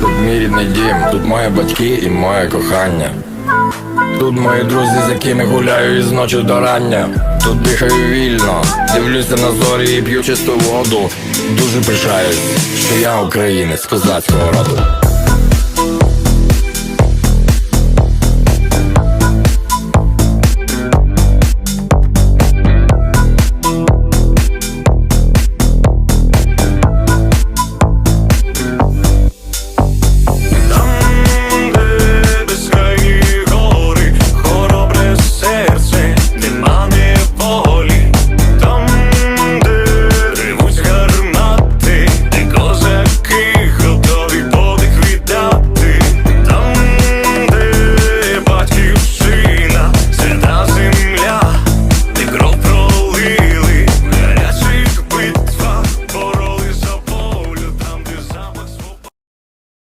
Тут мій рідний дім, тут мої батьки і моє кохання. Тут мої друзі, з якими гуляю із ночі до рання. Тут дихаю вільно, дивлюся на зорі і п'ю чисту воду. Дуже пишаюсь, що я українець козацького роду.